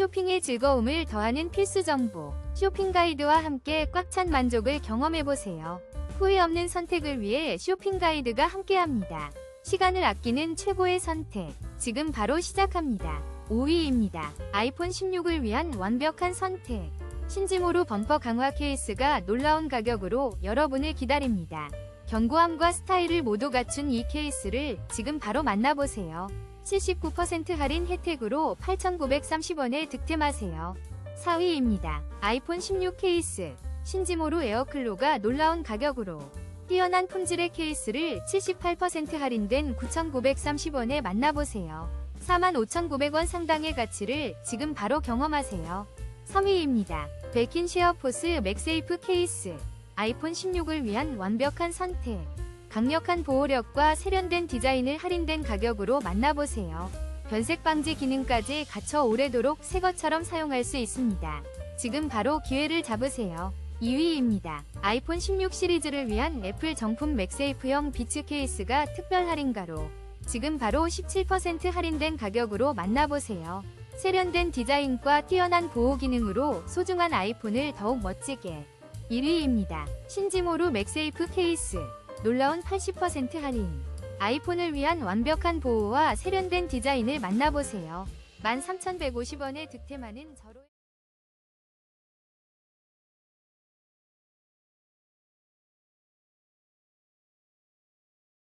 쇼핑의 즐거움을 더하는 필수 정보. 쇼핑 가이드와 함께 꽉 찬 만족을 경험해보세요. 후회 없는 선택을 위해 쇼핑 가이드가 함께합니다. 시간을 아끼는 최고의 선택. 지금 바로 시작합니다. 5위입니다. 아이폰 16을 위한 완벽한 선택. 신지모로 범퍼 강화 케이스가 놀라운 가격으로 여러분을 기다립니다. 견고함과 스타일을 모두 갖춘 이 케이스를 지금 바로 만나보세요. 79% 할인 혜택으로 8,930원에 득템하세요. 4위입니다. 아이폰 16 케이스. 신지모로 에어클로가 놀라운 가격으로 뛰어난 품질의 케이스를 78% 할인된 9,930원에 만나보세요. 45,900원 상당의 가치를 지금 바로 경험하세요. 3위입니다. 베킨 쉐어포스 맥세이프 케이스. 아이폰 16을 위한 완벽한 선택. 강력한 보호력과 세련된 디자인을 할인된 가격으로 만나보세요. 변색 방지 기능까지 갖춰 오래도록 새 것처럼 사용할 수 있습니다. 지금 바로 기회를 잡으세요. 2위입니다. 아이폰 16 시리즈를 위한 애플 정품 맥세이프형 비츠 케이스가 특별 할인가로 지금 바로 17% 할인된 가격으로 만나보세요. 세련된 디자인과 뛰어난 보호 기능으로 소중한 아이폰을 더욱 멋지게 1위입니다. 신지모루 맥세이프 케이스 놀라운 80% 할인 아이폰을 위한 완벽한 보호와 세련된 디자인을 만나보세요. 13,150원에 득템하는 저로